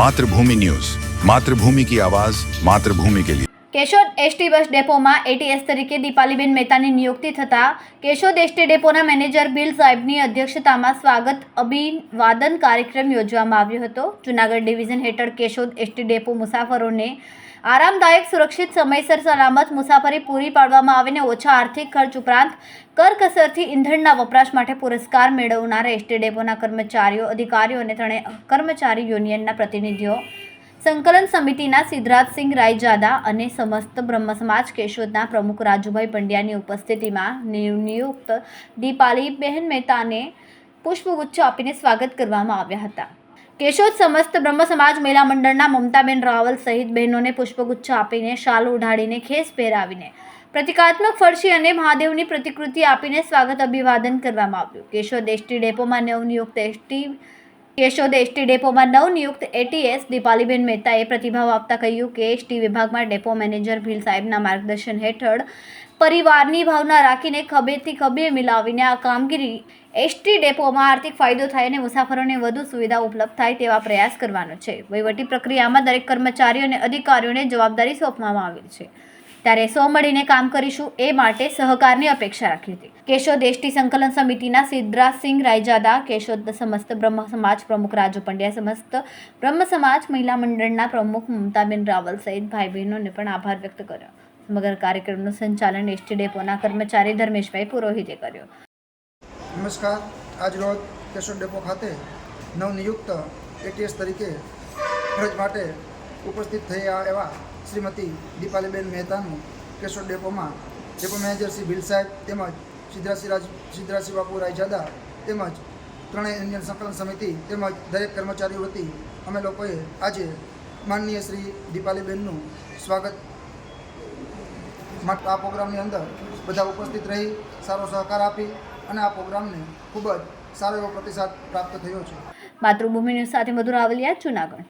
Mathrubhumi news. Mathrubhumi કી આવાજ, માતૃભૂમિ કે લીએ કેશોદ એસટી બસ ડેપોમાં એટીએસ તરીકે દીપાલીબેન મહેતાની નિયુક્તિ થતા કેશોદ એસટી ડેપોના મેનેજર બિલ સાહેબની અધ્યક્ષતામાં સ્વાગત અભિવાદન કાર્યક્રમ યોજવામાં આવ્યો હતો. જૂનાગઢ ડિવિઝન હેઠળ કેશોદ એસટી ડેપો મુસાફરોને આરામદાયક, સુરક્ષિત, સમયસર, સલામત મુસાફરી પૂરી પાડવામાં આવીને ઓછા આર્થિક ખર્ચ ઉપરાંત કરકસરથી ઇંધણના વપરાશ માટે પુરસ્કાર મેળવનારા એસટી ડેપોના કર્મચારીઓ, અધિકારીઓ અને ત્રણે કર્મચારી યુનિયનના પ્રતિનિધિઓ, સંકલન સમિતિના સિદ્ધરાજસિંહ રાયજાદા અને સમસ્ત બ્રહ્મ સમાજ કેશોદના પ્રમુખ રાજુભાઈ પંડ્યાની ઉપસ્થિતિમાં નિયુક્ત દીપાલીબહેન મહેતાને પુષ્પગુચ્છ આપીને સ્વાગત કરવામાં આવ્યા હતા. કેશોદ સમસ્ત બ્રહ્મ સમાજ મહિલા મંડળના મમતાબેન રાવલ સહિત બહેનોને પુષ્પગુચ્છ આપીને શાલ ઉઢાડીને ખેસ પહેરાવીને પ્રતિકાત્મક ફરશી અને મહાદેવની પ્રતિકૃતિ આપીને સ્વાગત અભિવાદન કરવામાં આવ્યું. કેશોદ એસટી ડેપોમાં નવનિયુક્ત એસટી કેશોદ એસટી ડેપોમાં નવનિયુક્ત એટીએસ દીપાલીબેન મહેતાએ પ્રતિભાવ આપતા કહ્યું કે એસટી વિભાગમાં ડેપો મેનેજર ભીલ સાહેબના માર્ગદર્શન હેઠળ પરિવારની ભાવના રાખીને ખભેથી ખભે મિલાવીને આ કામગીરી એસટી ડેપોમાં આર્થિક ફાયદો થાય અને મુસાફરોને વધુ સુવિધા ઉપલબ્ધ થાય તેવા પ્રયાસ કરવાનો છે. વહીવટી પ્રક્રિયામાં દરેક કર્મચારીઓ અને અધિકારીઓને જવાબદારી સોંપવામાં આવેલ છે. ત્યારે સો મળીને કામ કરીશું એ માટે સહકારની અપેક્ષા રાખી હતી. કેશોદ એસટી સંકલન સમિતિના સિદ્ધરાજસિંહ રાયજાદા, કેશોદ સમસ્ત બ્રહ્મ સમાજ પ્રમુખ રાજુ પંડ્યા સમસ્ત બ્રહ્મ સમાજ મહિલા મંડળના પ્રમુખ મમતાબેન રાવલ સહિત ભાઈ બહેનોને પણ આભાર વ્યક્ત કર્યો. સમગ્ર કાર્યક્રમનું સંચાલન એસટી ડેપોના કર્મચારી ધર્મેશભાઈ પુરોહિતે કર્યો. નમસ્કાર. આજરોજ કેશોદ ડેપો ખાતે નવનિયુક્ત એટીએસ તરીકે ફરજ માટે ઉપસ્થિત થયા એવા શ્રીમતી દીપાલીબેન મહેતાનું કેશોદ ડેપોમાં ડેપો મેનેજર શ્રી ભીલ સાહેબ તેમજ સિદ્ધરાસિંહ રાજ સિદ્ધરાસિંહ બાપુ, રાયજાદા તેમજ ત્રણેય ઇન્ડિયન સંકલન સમિતિ તેમજ દરેક કર્મચારીઓ વતી અમે લોકોએ આજે માનનીય શ્રી દીપાલીબેનનું સ્વાગત આ પ્રોગ્રામની અંદર બધા ઉપસ્થિત રહી, સારો સહકાર આપી અને આ પ્રોગ્રામને ખૂબ જ સારો એવો પ્રતિસાદ પ્રાપ્ત થયો છે. માતૃભૂમિ ન્યૂઝ સાથે મધુર આવલિયા, જુનાગઢ.